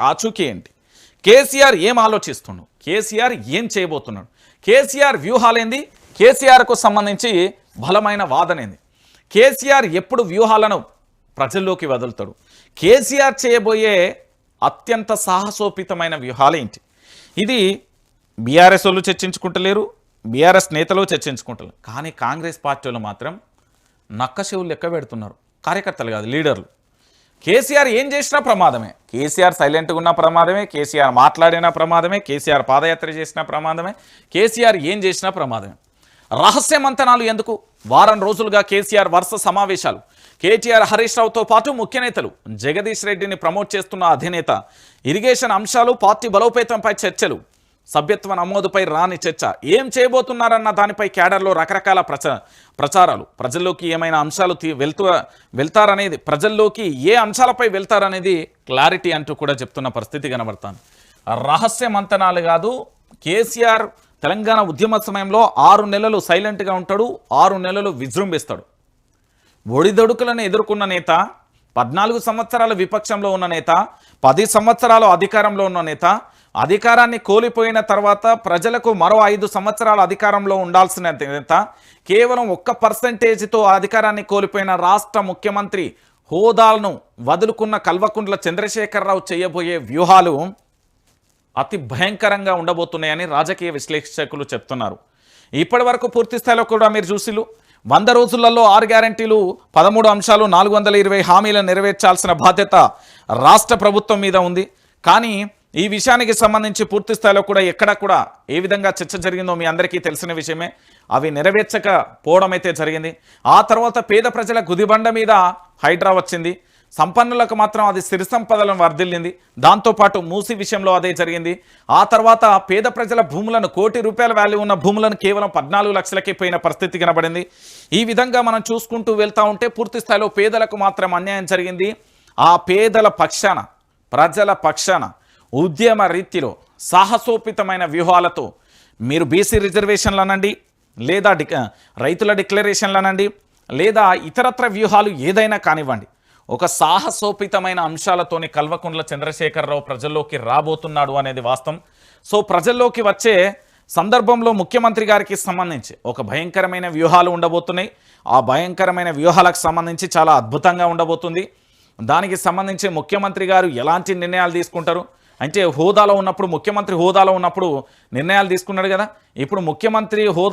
ఆచూకీ ఏంటి? కేసీఆర్ ఏం ఆలోచిస్తున్నాడు కేసీఆర్ ఏం చేయబోతున్నాడు? కేసీఆర్ వ్యూహాలేంది కేసీఆర్కు సంబంధించి బలమైన వాదనేంది కేసీఆర్ ఎప్పుడు వ్యూహాలను ప్రజల్లోకి వదులుతాడు? కేసీఆర్ చేయబోయే అత్యంత సాహసోపితమైన వ్యూహాలేంటి ఇది బీఆర్ఎస్ వాళ్ళు చర్చించుకుంటలేరు బీఆర్ఎస్ నేతలు చర్చించుకుంటలేరు. కానీ కాంగ్రెస్ పార్టీ మాత్రం నక్కశివులు లెక్క పెడుతున్నారు. కార్యకర్తలు కాదు లీడర్లు. కేసీఆర్ ఏం చేసినా ప్రమాదమే. కేసీఆర్ సైలెంట్గా ఉన్న ప్రమాదమే కేసీఆర్ మాట్లాడినా ప్రమాదమే కేసీఆర్ పాదయాత్ర చేసినా ప్రమాదమే కేసీఆర్ ఏం చేసినా ప్రమాదమే. రహస్య మంతనాలు ఎందుకు? వారం రోజులుగా కేసీఆర్ వరుస సమావేశాలు. కేటీఆర్ హరీష్ రావుతో పాటు ముఖ్య నేతలు జగదీష్ రెడ్డిని ప్రమోట్ చేస్తున్న అధినేత. ఇరిగేషన్ అంశాలు పార్టీ బలోపేతంపై చర్చలు. సభ్యత్వ నమోదుపై రాని చర్చ. ఏం చేయబోతున్నారన్న దానిపై క్యాడర్లో రకరకాల ప్రచ ప్రచారాలు. ప్రజల్లోకి ఏమైనా అంశాలు తీ వెళ్తూ వెళ్తారనేది ప్రజల్లోకి ఏ అంశాలపై వెళ్తారనేది క్లారిటీ అంటూ కూడా చెప్తున్న పరిస్థితి కనబడుతుంది. రహస్య మంతనాలు కాదు కేసీఆర్ తెలంగాణ ఉద్యమ సమయంలో ఆరు నెలలు సైలెంట్గా ఉంటాడు ఆరు నెలలు విజృంభిస్తాడు. ఒడిదొడుకులను ఎదుర్కొన్న నేత పద్నాలుగు సంవత్సరాల విపక్షంలో ఉన్న నేత పది సంవత్సరాలు అధికారంలో ఉన్న నేత అధికారాన్ని కోల్పోయిన తర్వాత ప్రజలకు మరో ఐదు సంవత్సరాల అధికారంలో ఉండాల్సిన నేత కేవలం ఒక్క పర్సంటేజ్తో అధికారాన్ని కోల్పోయిన రాష్ట్ర ముఖ్యమంత్రి హోదాలను వదులుకున్న కల్వకుంట్ల చంద్రశేఖరరావు చేయబోయే వ్యూహాలు అతి భయంకరంగా ఉండబోతున్నాయని రాజకీయ విశ్లేషకులు చెప్తున్నారు. ఇప్పటి వరకు పూర్తి స్థాయిలో కూడా మీరు చూసిలు వంద రోజులలో ఆరు గ్యారంటీలు పదమూడు అంశాలు నాలుగు వందల ఇరవై హామీలను నెరవేర్చాల్సిన బాధ్యత రాష్ట్ర ప్రభుత్వం మీద ఉంది. కానీ ఈ విషయానికి సంబంధించి పూర్తి స్థాయిలో కూడా ఎక్కడ కూడా ఏ విధంగా చర్చ జరిగిందో మీ అందరికీ తెలిసిన విషయమే. అవి నెరవేర్చకపోవడం అయితే జరిగింది. ఆ తర్వాత పేద ప్రజల గుదిబండ మీద హైడ్రా వచ్చింది. సంపన్నులకు మాత్రం అది సిరి సంపదలను వర్ధిల్లింది. దాంతోపాటు మూసి విషయంలో అదే జరిగింది. ఆ తర్వాత పేద ప్రజల భూములను కోటి రూపాయల వాల్యూ ఉన్న భూములను కేవలం పద్నాలుగు లక్షలకే పోయిన పరిస్థితి కనబడింది. ఈ విధంగా మనం చూసుకుంటూ వెళ్తా ఉంటే పూర్తి స్థాయిలో పేదలకు మాత్రం అన్యాయం జరిగింది. ఆ పేదల పక్షాన ప్రజల పక్షాన ఉద్యమ రీతిలో సాహసోపితమైన వ్యూహాలతో మీరు బీసీ రిజర్వేషన్లు అనండి లేదా డి రైతుల డిక్లరేషన్లు అనండి లేదా ఇతరత్ర వ్యూహాలు ఏదైనా కానివ్వండి ఒక సాహసోపితమైన అంశాలతోని కల్వకుంట్ల చంద్రశేఖరరావు ప్రజల్లోకి రాబోతున్నాడు అనేది వాస్తవం. సో ప్రజల్లోకి వచ్చే సందర్భంలో ముఖ్యమంత్రి గారికి సంబంధించి ఒక భయంకరమైన వ్యూహాలు ఉండబోతున్నాయి. ఆ భయంకరమైన వ్యూహాలకు సంబంధించి చాలా అద్భుతంగా ఉండబోతుంది. దానికి సంబంధించి ముఖ్యమంత్రి గారు ఎలాంటి నిర్ణయాలు తీసుకుంటారు? అంటే హోదాలో ఉన్నప్పుడు ముఖ్యమంత్రి హోదాలో ఉన్నప్పుడు నిర్ణయాలు తీసుకున్నాడు కదా. ఇప్పుడు ముఖ్యమంత్రి హోదా